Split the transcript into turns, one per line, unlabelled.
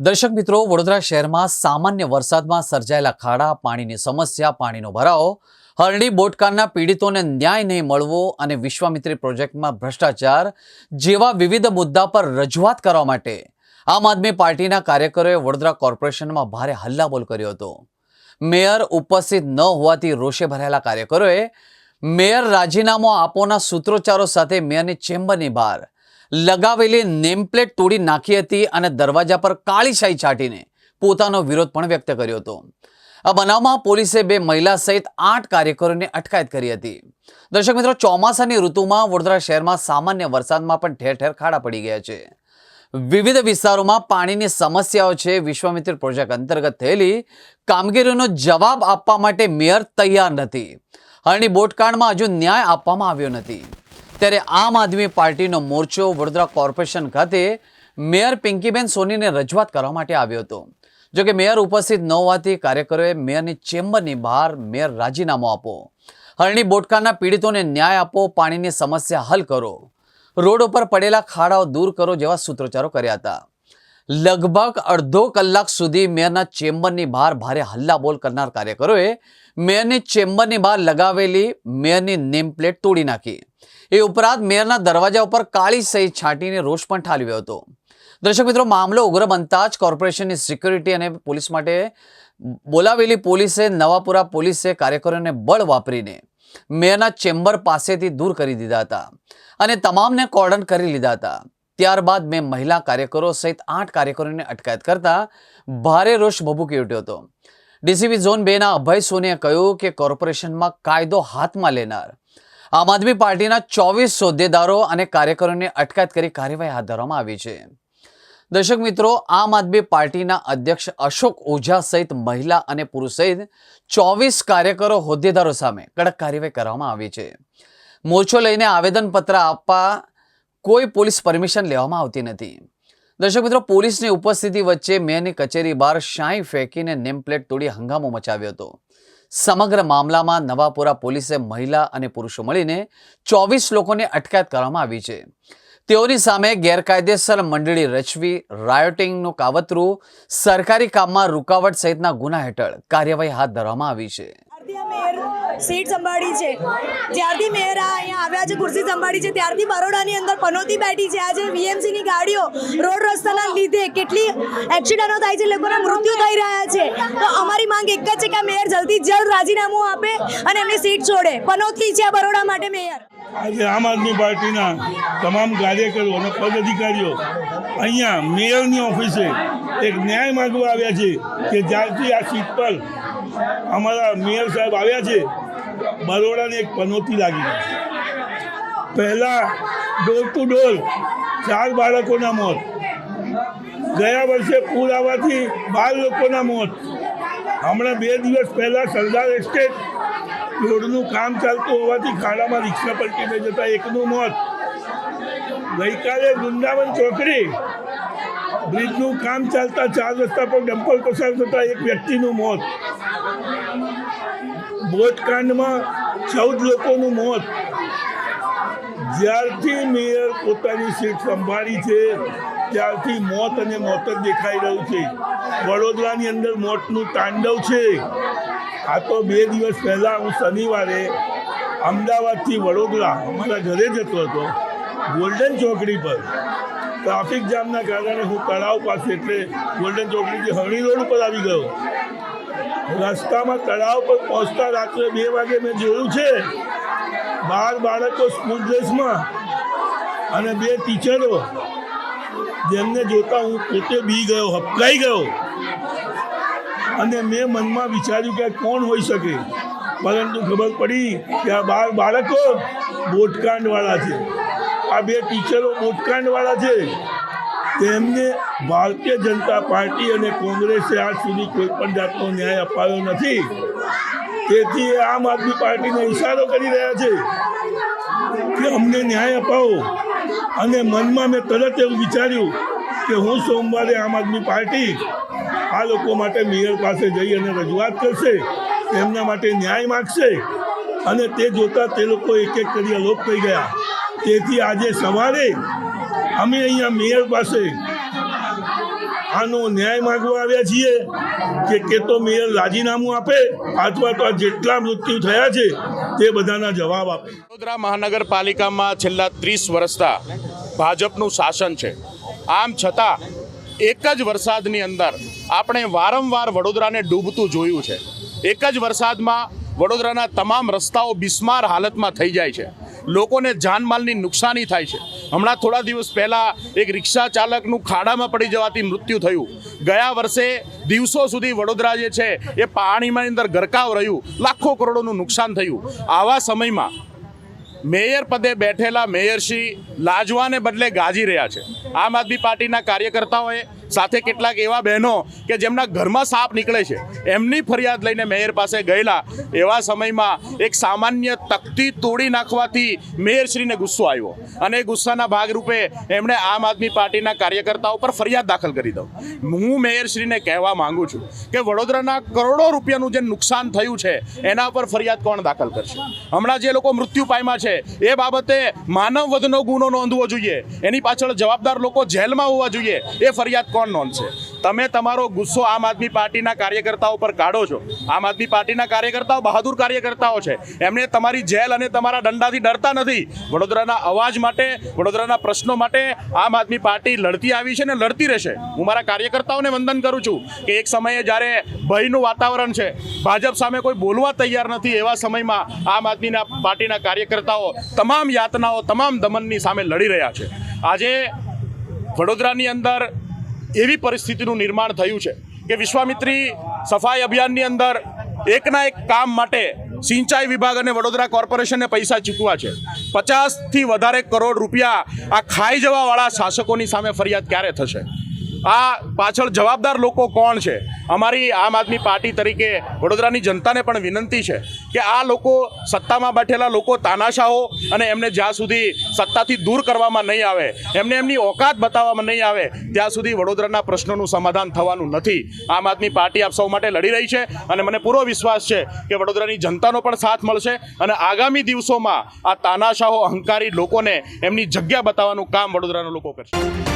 દર્શક મિત્રો, વડોદરા શહેરમાં સામાન્ય વરસાદમાં સર્જાયેલા ખાડા, પાણીની સમસ્યા, પાણીનો ભરાવો હરણી બોટકારના પીડિતોને ન્યાય નહીં મળવો અને વિશ્વામિત્રી પ્રોજેક્ટમાં ભ્રષ્ટાચાર જેવા વિવિધ મુદ્દા પર રજૂઆત કરવા માટે આમ આદમી પાર્ટીના કાર્યકરોએ વડોદરા કોર્પોરેશનમાં ભારે હલ્લાબોલ કર્યો હતો. મેયર ઉપસ્થિત ન હોવાથી રોષે ભરાયેલા કાર્યકરોએ મેયર રાજીનામું આપોના સૂત્રોચ્ચારો સાથે મેયરની ચેમ્બરની બહાર લગાવેલી નેમપ્લેટ તોડી નાખી હતી અને દરવાજા પર કાળી શાહી છાંટીને પોતાનો વિરોધ પણ વ્યક્ત કર્યો હતો. આ બનાવમાં પોલીસે બે મહિલા સહિત આઠ કાર્યકરોને અટકાયત કરી હતી. દર્શક મિત્રો, ચોમાસાની ઋતુમાં વડોદરા શહેરમાં સામાન્ય વરસાદમાં પણ ઠેર ઠેર ખાડા પડી ગયા છે. વિવિધ વિસ્તારોમાં પાણીની સમસ્યાઓ છે. વિશ્વામિત્ર પ્રોજેક્ટ અંતર્ગત થયેલી કામગીરીનો જવાબ આપવા માટે મેયર તૈયાર નથી. હરણી બોટકાંડમાં હજુ ન્યાય આપવામાં આવ્યો નથી. ત્યારે આમ આદમી પાર્ટીનો મોરચો વડોદરા કોર્પોરેશન ખાતે મેયર પિંકીબેન સોનીને રજૂઆત કરવા માટે આવ્યો હતો. જોકે મેયર ઉપસ્થિત ન હોવાથી કાર્યકરોએ મેયરની ચેમ્બરની બહાર મેયર રાજીનામું આપો. હરણી બોટકાના પીડિતોને ન્યાય આપો, પાણીની સમસ્યા હલ કરો. રોડ ઉપર પડેલા ખાડાઓ દૂર કરો જેવા સૂત્રોચ્ચારો કર્યા હતા. લગભગ અડધો કલાક સુધી મેયરના ચેમ્બરની બહાર ભારે હલ્લાબોલ કરનાર કાર્યકરોએ મેયરની ચેમ્બરની બહાર લગાવેલી મેયરની નેમ પ્લેટ તોડી નાખી. એ ઉપરાંત મેયરના દરવાજા ઉપર કાળી સહી છાંટીને રોષ પણ ઠાલવ્યો હતો. દર્શક મિત્રો, મામલો ઉગ્ર બનતા જ કોર્પોરેશનની સિક્યુરિટી અને પોલીસ માટે બોલાવેલી પોલીસે નવાપુરા પોલીસે કાર્યકરોને બળ વાપરીને મેયરના ચેમ્બર પાસેથી દૂર કરી દીધા હતા અને તમામને કોર્ડન કરી લીધા હતા. ત્યારબાદ મેં મહિલા કાર્યકરો સહિત આઠ કાર્યકરોને અટકાયત કરતા ભારે રોષ ભભૂકી ઉઠ્યો હતો. ડીસીબી ઝોન બેના અભય સોનીએ કહ્યું કે કોર્પોરેશનમાં કાયદો હાથમાં લેનાર આમ આદમી પાર્ટીના ચોવીસ હોદ્દેદારો અને કાર્યકરોની અટકાયત કરી કાર્યવાહી હાથ ધરવામાં આવી છે. દર્શક મિત્રો, આમ આદમી પાર્ટીના અધ્યક્ષ અશોક ઓઝા સહિત મહિલા અને પુરુષ સહિત ચોવીસ કાર્યકરો હોદ્દેદારો સામે કડક કાર્યવાહી કરવામાં આવી છે. મોરચો લઈને આવેદનપત્ર આપવા કોઈ પોલીસ પરમિશન લેવામાં આવતી નથી. દર્શક મિત્રો, પોલીસની ઉપસ્થિતિ વચ્ચે મેની કચેરી બહાર શાઈ ફેંકીને નેમ પ્લેટ તોડી હંગામો મચાવ્યો હતો. સમગ્ર મામલામાં નવાપુરા પોલીસે મહિલા અને પુરુષો મળીને ચોવીસ લોકોને અટકાયત કરવામાં આવી છે. તેઓની સામે ગેરકાયદેસર મંડળી રચવી રાયોટિંગનું કાવતરું, સરકારી કામમાં રૂકાવટ સહિતના ગુના હેઠળ કાર્યવાહી હાથ ધરવામાં આવી છે.
મેયર સીટ સંભાળી છે. જ્યારથી મેયર અહીંયા આવ્યા છે, ખુરશી સંભાળી છે, ત્યારથી બરોડાની અંદર પનોતી બેઠી છે. આજે વીએમસીની ગાડીઓ રોડ રસ્તાના લીધે કેટલી એક્સિડન્ટો થાય છે, લોકોના મૃત્યુ થઈ રહ્યા છે. તો અમારી માંગ એક જ છે કે મેયર જલ્દી જલ્દ રાજીનામું આપે અને એમની સીટ છોડે. પનોતી છે બરોડા માટે મેયર.
આજે આમ આદમી પાર્ટીના તમામ કાર્યકરો અને પદાધિકારીઓ અહીંયા મેયરની ઓફિસે એક ન્યાય માંગવા આવ્યા છે કે જ્યારથી આ સીટ પર અમારા મેયર સાહેબ આવ્યા છે. બરોડાને એક પનોતી લાગી. પહેલાં ડોર ટુ ડોર ચાર બાળકોના મોત. ગયા વર્ષે પૂર આવવાથી બાર લોકોના મોત. હમણાં બે દિવસ પહેલાં સરદાર એસ્ટેટ રોડનું કામ ચાલતું હોવાથી ખાડામાં રિક્ષા પલટીને જતા એકનું મોત. ગઈકાલે વૃંદાવન ચોકડી બ્રિજનું કામ ચાલતા ચાર રસ્તા પર ડમ્પર પસાર થતા એક વ્યક્તિનું મોત. બોટકાંડમાં ચૌદ લોકોનું મોત. જ્યારથી મેયર પોતાની સીટ સંભાળી છે, ત્યારથી મોત અને મોત જ દેખાઈ રહ્યું છે. વડોદરાની અંદર મોતનું તાંડવ છે. આ તો બે દિવસ પહેલાં હું શનિવારે અમદાવાદથી વડોદરા, અમારા ઘરે જતો હતો, ગોલ્ડન ચોકડી પર. ટ્રાફિક જામના કારણે હું તળાવ પાસે, એટલે ગોલ્ડન ચોકડીથી હરણી રોડ ઉપર આવી ગયો. રસ્તામાં તળાવ પર પહોંચતા રાત્રે બે વાગે મેં જોયું છે, બાર બાળકો સ્કૂલ ડ્રેસમાં અને બે ટીચરો જેમને જોતા હું પોતે બી ગયો હપકાઈ ગયો. અને મેં મનમાં વિચાર્યું કે કોણ હોઈ શકે? પરંતુ ખબર પડી કે આ બાર બાળકો બોટકાંડવાળા છે. આ બે ટીચરો બોટકાંડવાળા છે. તેમને ભારતીય જનતા પાર્ટી અને કોંગ્રેસે આજ સુધી કોઈ પણ જાતનો ન્યાય અપાયો નથી. તેથી આમ આદમી પાર્ટીને ઇશારો કરી રહ્યા છે કે અમને ન્યાય અપાવો. અને મનમાં મેં તરત એવું વિચાર્યું કે હું સોમવારે આમ આદમી પાર્ટી આ લોકો માટે મેયર પાસે જઈ અને રજૂઆત કરશે, તેમના માટે ન્યાય માગશે અને તે જોતાં તે લોકો એક એક કરી અલોપ થઈ ગયા. તેથી આજે સવારે અમે અહીંયા મેયર પાસે આનો ન્યાય માંગવા આવ્યા છીએ કે કે તો મેયર રાજીનામું આપે, અથવા તો જેટલા મૃત્યુ થયા છે તે બધાના જવાબ આપે.
વડોદરા મહાનગરપાલિકામાં છેલ્લા ત્રીસ વર્ષતા ભાજપનું શાસન છે. આમ છતાં એક જ વરસાદની અંદર આપણે વારંવાર વડોદરાને ડૂબતું જોયું છે. એક જ વરસાદમાં વડોદરાના તમામ રસ્તાઓ બિસ્માર હાલતમાં થઈ જાય છે. લોકોને જાનમાલની નુકસાની થાય છે. હમણાં થોડા દિવસ પહેલાં એક રિક્ષા ચાલકનું ખાડામાં પડી જવાથી મૃત્યુ થયું. ગયા વર્ષે દિવસો સુધી વડોદરા જે છે, એ પાણીમાં અંદર ગરકાવ રહ્યું, લાખો કરોડોનું નુકસાન થયું. આવા સમયમાં મેયર પદે બેઠેલા મેયરશ્રી લાજવાને બદલે ગાજી રહ્યા છે. આમ આદમી પાર્ટીના કાર્યકર્તાઓએ સાથે કેટલાક એવા બહેનો કે જેમના ઘરમાં સાપ નીકળે છે, એમની ફરિયાદ લઈને મેયર પાસે ગયેલા. એવા સમયમાં એક સામાન્ય તકતી તોડી નાખવાથી મેયરશ્રીને ગુસ્સો આવ્યો અને એ ગુસ્સાના ભાગરૂપે એમણે આમ આદમી પાર્ટીના કાર્યકર્તાઓ પર ફરિયાદ દાખલ કરી દઉં. હું મેયરશ્રીને કહેવા માંગુ છું કે વડોદરાના કરોડો રૂપિયાનું જે નુકસાન થયું છે, એના પર ફરિયાદ કોણ દાખલ કરશે? હમણાં જે લોકો મૃત્યુ પામ્યા છે, એ બાબતે માનવ વધનો ગુનો નોંધવો જોઈએ. એની પાછળ જવાબદાર લોકો જેલમાં હોવા જોઈએ. એ ફરિયાદ કોણ નોંધશે તમે તમારો ગુસ્સો આમ આદમી પાર્ટીના કાર્યકર્તાઓ પર કાઢો છો. આમ આદમી પાર્ટીના કાર્યકર્તાઓ બહાદુર કાર્યકર્તાઓ છે. એમને તમારી જેલ અને તમારા દંડાથી ડરતા નથી. વડોદરાના અવાજ માટે, વડોદરાના પ્રશ્નો માટે આમ આદમી પાર્ટી લડતી આવી છે ને લડતી રહેશે. હું મારા કાર્યકર્તાઓને વંદન કરું છું કે એક સમયે જ્યારે ભયનું વાતાવરણ છે, ભાજપ સામે કોઈ બોલવા તૈયાર નથી એવા સમયમાં આમ આદમીના પાર્ટીના કાર્યકર્તાઓ તમામ યાતનાઓ, તમામ દમનની સામે લડી રહ્યા છે. આજે વડોદરાની અંદર એવી પરિસ્થિતિનું નિર્માણ થયું છે કે વિશ્વામિત્રી સફાઈ અભિયાનની અંદર એકના એક કામ માટે સિંચાઈ વિભાગ અને વડોદરા કોર્પોરેશનને પૈસા ચૂકવા છે. પચાસથી વધારે કરોડ રૂપિયા આ ખાઈ જવાવાળા શાસકોની સામે ફરિયાદ ક્યારે થશે? આ પાછળ જવાબદાર લોકો કોણ છે? અમારી આમ આદમી પાર્ટી તરીકે વડોદરાની જનતાને પણ વિનંતી છે કે આ લોકો સત્તામાં બેઠેલા લોકો તાનાશાહો અને એમને જ્યાં સુધી સત્તાથી દૂર કરવામાં નહીં આવે, એમને એમની ઓકાત બતાવવામાં નહીં આવે, ત્યાં સુધી વડોદરાના પ્રશ્નોનું સમાધાન થવાનું નથી. આમ આદમી પાર્ટી આપ સૌ માટે લડી રહી છે અને મને પૂરો વિશ્વાસ છે કે વડોદરાની જનતાનો પણ સાથ મળશે અને આગામી દિવસોમાં આ તાનાશાહો અહંકારી લોકોને એમની જગ્યા બતાવવાનું કામ વડોદરાના લોકો કરશે.